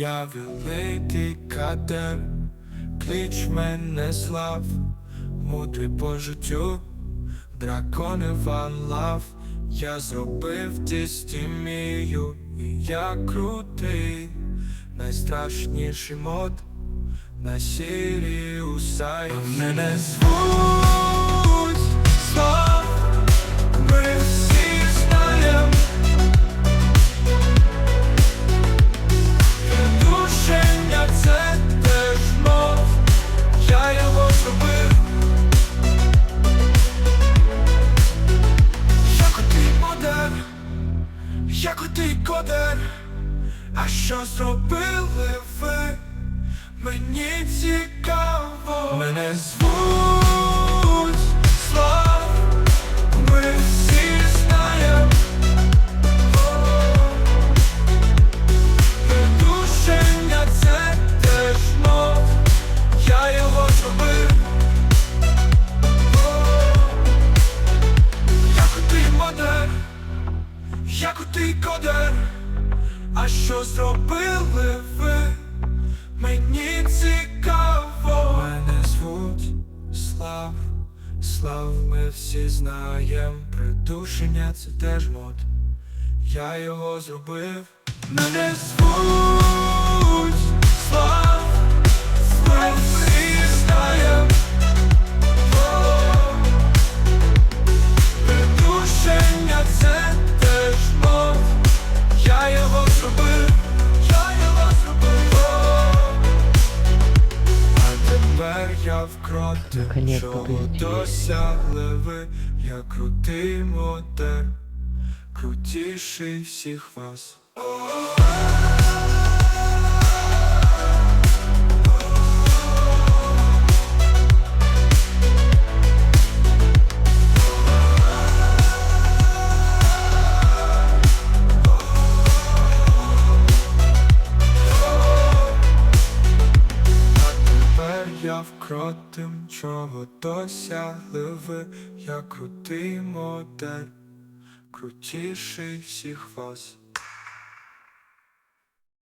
Я великий кадер, клич мене слав, мудрий по життю, дракон Іван Лав, я зробив дістімію, і я крутий, найстрашніший мод на Сіріусай. Мене звуть як ти кодер, а що зробили ви? Мені цікаво, мене звуть отий кодер, а що зробили ви? Мені цікаво, мене звуть Слав, Слав, ми всі знаєм. Придушення це теж мод. Я його зробив. Мене звуть вкроти, чого досягли ви, я крутий мотер, крутіший всіх вас. Я вкротим, чого досягли ви, я крутий модель, крутіший всіх вас.